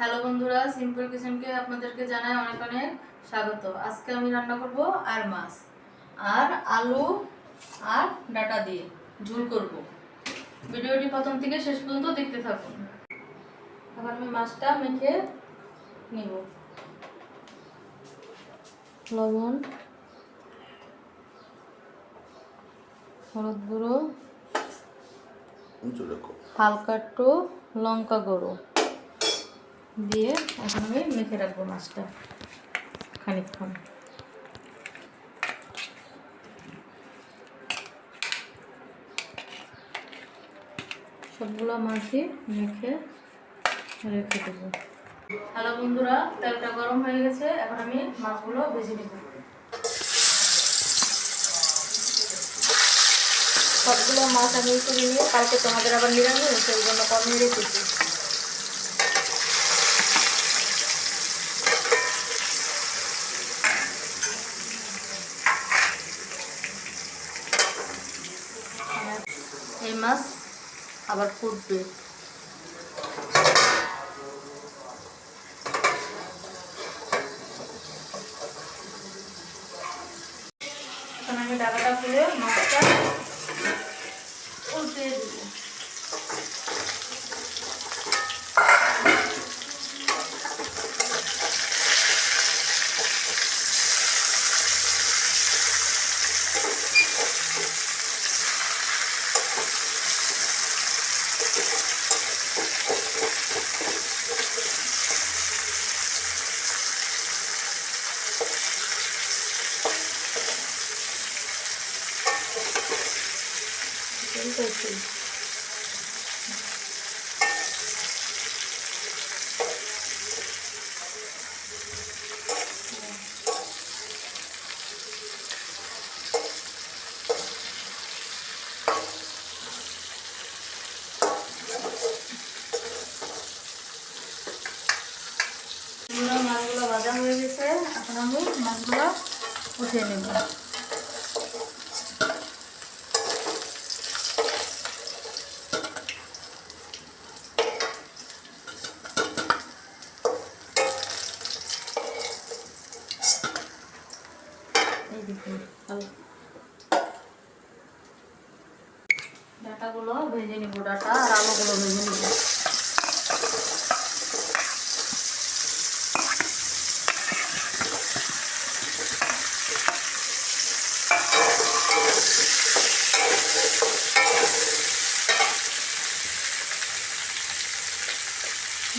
Hello বন্ধুরা simple কিচেনকে আপনাদেরকে জানাই অনেক অনেক স্বাগত। আজকে আমি রান্না করব আর মাছ আর আলু আর ডাটা দিয়ে ঝুল করব। ভিডিওটি প্রথম থেকে শেষ পর্যন্ত দেখতে থাকুন। এখন আমি মাছটা মেখে নিব। লবণ হলুদ গুঁড়ো হালকা একটু লঙ্কা গুঁড়ো। দিয়ে এখন আমি মেখে রাখব মাছটা খানিকক্ষণ। সবগুলো মাছই মেখে রেখে দেবো। হ্যালো বন্ধুরা, তেলটা গরম হয়ে গেছে, এখন আমি মাছগুলো ভেজে নেব। সবগুলো মাছ আমি তুলে নিয়ে কালকে তোমাদের আবার নিরামিষ, সেই জন্য কমিয়ে রেখেছি এই মাছ আবার ফুটবে। ফুলে ডাকাটা খুলে মাছটা উল্টে দিব। এই করছি এগুলো মাছগুলো ভাজা হয়ে গেছে এখন আমি মাছগুলো উঠিয়ে নেব এই দেখুন হালকা ডাটাগুলো ভেজে নিব ডাটা আর আলুগুলো ভেজে নিব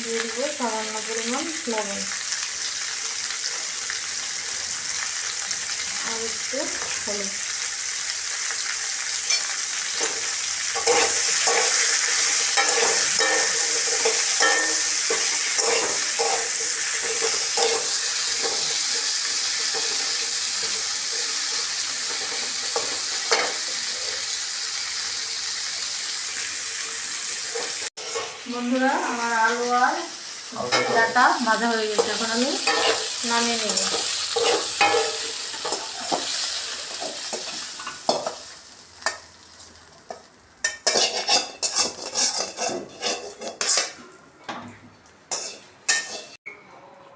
দিয়ে দিব সামান্য পরিমাণ লবণ। আর একটু হলুদ। বন্ধুরা আমার আলু আর ডাটা ভাজা হয়ে গেছে, এখন আমি নামিয়ে নেব।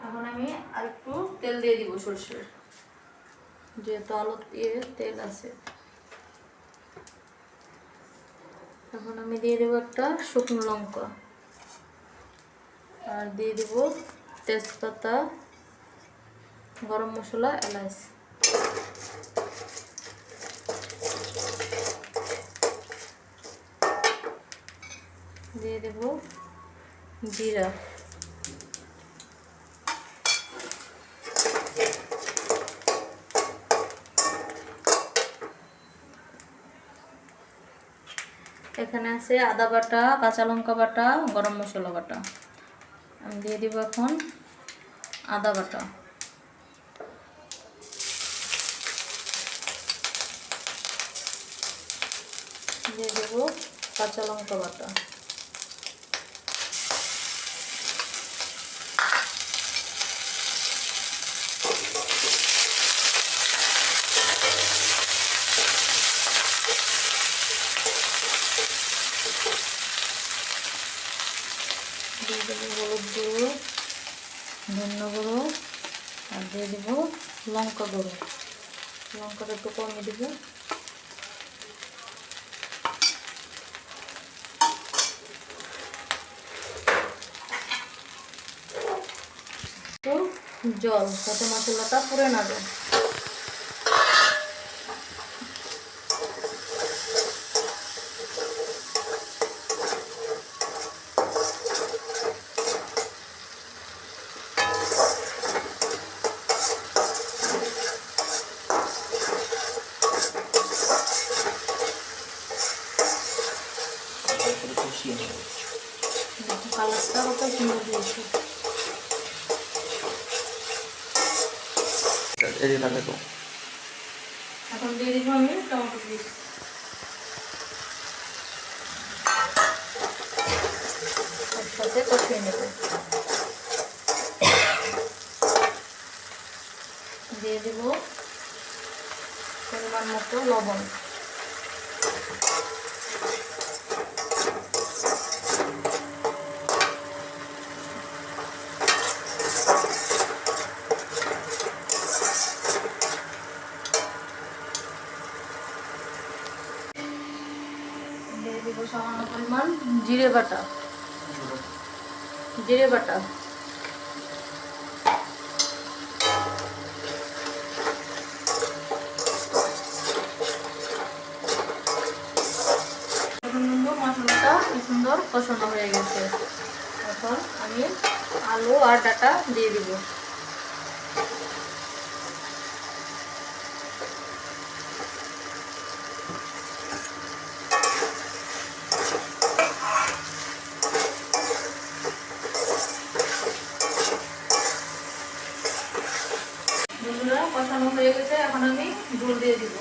এখন আমি আর তেল দিয়ে দিব সরষের। যেহেতু আলু দিয়ে তেল আছে। এখন আমি দিয়ে দেবো একটা শুকনো লঙ্কা। আর দিয়ে দেবো তেজপাতা, গরম মশলা, এলাচ। দিয়ে দেব জিরা। এখানে আছে আদা বাটা, কাঁচা লঙ্কা বাটা, গরম মশলা বাটা। আমি দিয়ে দিব এখন আদা বাটা। দিয়ে দেবো কাঁচা লঙ্কা বাটা দিয়ে দেবো হলুদ গুঁড়ো ধন্য গুঁড়ো আর দিয়ে দিব লঙ্কা দেবো লঙ্কাটা একটু কমিয়ে দিব। জল যাতে মশলাটা পুড়ে না যায় তারপরে কষিয়ে নেব দেখো কালারটা কত সুন্দর দিয়েছে এদিকে এখন দিয়ে দিব আমি টমেটো পিস একসাথে কষিয়ে নেব। দিয়ে দিব পরিমাণ মতো লবণ দিয়ে দিব সামান্য পরিমাণ জিরে বাটা। জিরে বাটা। মশলাটা কি সুন্দর কষানো হয়ে গেছে। এখন আমি আলু আর ডাটা দিয়ে দিব বন্ধুরা কষানো হয়ে গেছে এখন আমি ঝোল দিয়ে দিব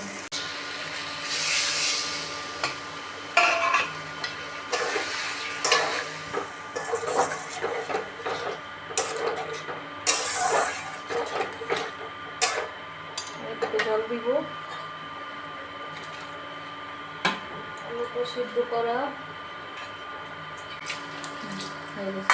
একটু জল দিব আলুটা সিদ্ধ করা হুম, হয়ে জলটা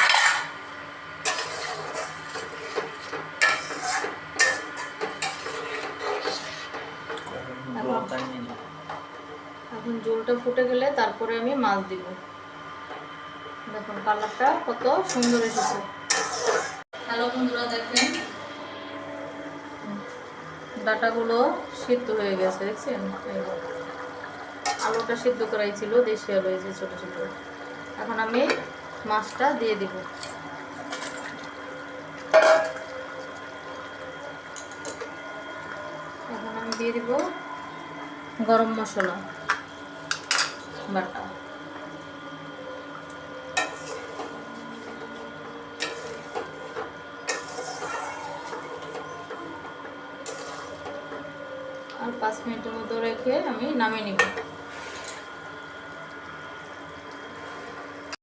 এখন ঝোলটা ফুটে গেলে তারপরে আমি মাছ দিব। দেখুন, কালারটা কত সুন্দর এসেছে। হ্যালো বন্ধুরা, দেখেন? ডাটাগুলো সিদ্ধ হয়ে গেছে, দেখছেন। আলুটা সিদ্ধ করাই ছিল, দেশি আলু, এই ছোটো ছোটো। এখন আমি মাছটা দিয়ে দিব। এখন আমি দিয়ে দিব গরম মশলা বাটা। আর পাঁচ মিনিটের মতো রেখে আমি নামিয়ে নিব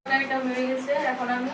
তরকারিটা হয়ে গেছে এখন আমি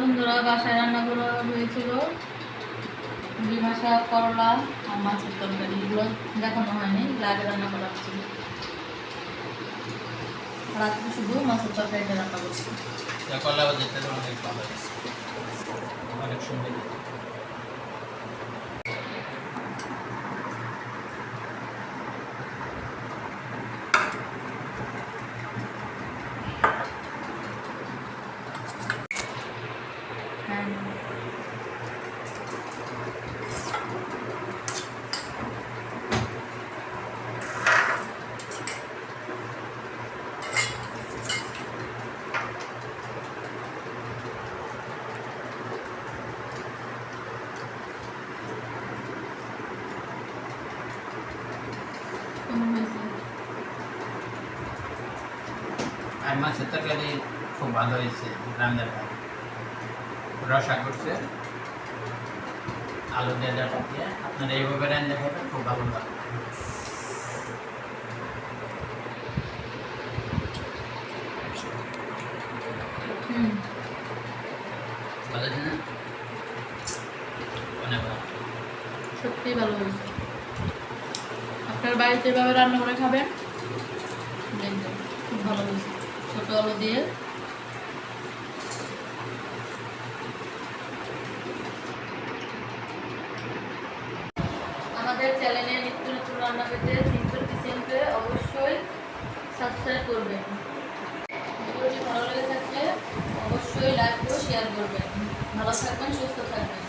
বন্ধুরা বাসায় রান্না করা হয়েছিল ডিমা করলা আর মাছের তরকারি, এগুলো দেখানো হয়নি লাগে রান্না করা হচ্ছিল রাত্রে শুধু মাছের তরকারিটা রান্না করছি। অনেক সুন্দর হ্যাঁ মাছের তরকারি খুব ভালো হয়েছে রান্নাটা রসা করছে আলু ডাটা দিয়ে আপনারা এইভাবে রান্না খাবেন খুব ভালো লাগবে। সত্যি ভালো হয়েছে আপনার বাড়িতে এভাবে রান্না করে খাবেন খুব ভালো হয়েছে। আলু দিয়ে। আমাদের চ্যানেলে নিত্য নতুন রান্না পেতে সিম্পল কিচেনকে অবশ্যই সাবস্ক্রাইব করবেন। ভিডিওটি ভালো লেগে থাকলে অবশ্যই লাইক ও শেয়ার করবেন। ভালো থাকবেন, সুস্থ থাকবেন।